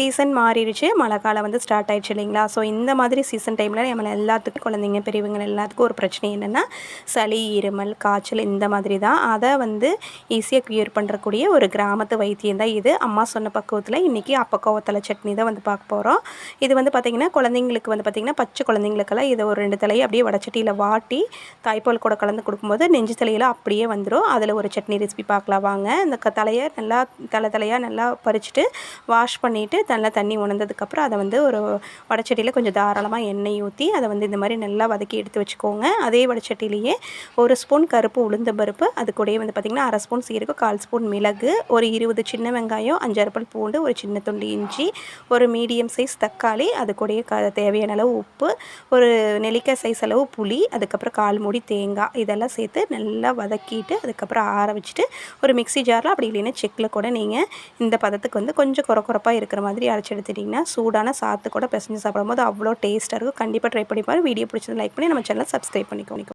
Season மாறிடுச்சு. மழை காலம் வந்து ஸ்டார்ட் ஆயிடுச்சு இல்லைங்களா? ஸோ இந்த மாதிரி சீசன் டைமில் நம்ம எல்லாத்துக்கும் குழந்தைங்க பெரியவங்க எல்லாத்துக்கும் ஒரு பிரச்சனை என்னென்னா சளி இருமல் காய்ச்சல் இந்த மாதிரி தான். அதை வந்து ஈஸியாக க்யூர் பண்ணுறக்கூடிய ஒரு கிராமத்து வைத்தியம் தான் இது. அம்மா சொன்ன பக்குவத்தில் இன்றைக்கி அப்பக்கோவத்தலை சட்னி தான் வந்து பார்க்க போகிறோம் இது வந்து பார்த்திங்கன்னா குழந்தைங்களுக்கு வந்து பார்த்திங்கன்னா பச்சை குழந்தைங்களுக்கெல்லாம் இதை ஒரு ரெண்டு தலையை அப்படியே வடச்சட்டியில் வாட்டி தாய்ப்பால் கூட கலந்து கொடுக்கும்போது நெஞ்சு தலையில் அப்படியே வந்துடும் அதில் ஒரு சட்னி ரெசிபி பார்க்கலாம். வாங்க. இந்த தலையை நல்லா தலை தலையாக நல்லா பறிச்சுட்டு வாஷ் பண்ணிவிட்டு நல்லா தண்ணி உணர்ந்ததுக்கப்புறம் அதை வந்து ஒரு வடச்சட்டியில் கொஞ்சம் தாராளமாக எண்ணெய் ஊற்றி அதை வந்து இந்த மாதிரி நல்லா வதக்கி எடுத்து வச்சுக்கோங்க. அதே வடச்சட்டிலேயே ஒரு ஸ்பூன் கருப்பு உளுந்த பருப்பு அது கூடயே வந்து பார்த்திங்கன்னா அரை ஸ்பூன் சீரகம் கால் ஸ்பூன் மிளகு ஒரு இருபது சின்ன வெங்காயம் அஞ்சாறு பல் பூண்டு ஒரு சின்ன துண்டு இஞ்சி ஒரு மீடியம் சைஸ் தக்காளி அது கூடயே க தேவையான அளவு உப்பு ஒரு நெல்லிக்காய் சைஸ் அளவு புளி அதுக்கப்புறம் கால் மூடி தேங்காய் இதெல்லாம் சேர்த்து நல்லா வதக்கிட்டு அதுக்கப்புறம் ஆற வச்சுட்டு ஒரு மிக்ஸி ஜாரில் அப்படி இல்லைன்னா செக்கில் கூட நீங்கள் இந்த பதத்துக்கு வந்து கொஞ்சம் குறை குறப்பாக இருக்கிற மாதிரி மாதிரி அரைச்சி எடுத்துட்டிங்கன்னா சூடான சாத்து கூட பிசைஞ்சு சாப்பிடும்போது அவ்வளோ டேஸ்ட்டாக இருக்கும். கண்டிப்பாக ட்ரை பண்ணி பாருங்கள் வீடியோ பிடிச்சது லைக் பண்ணி நம்ம சேனலை சப்ஸ்கிரைப் பண்ணிக்கோங்க.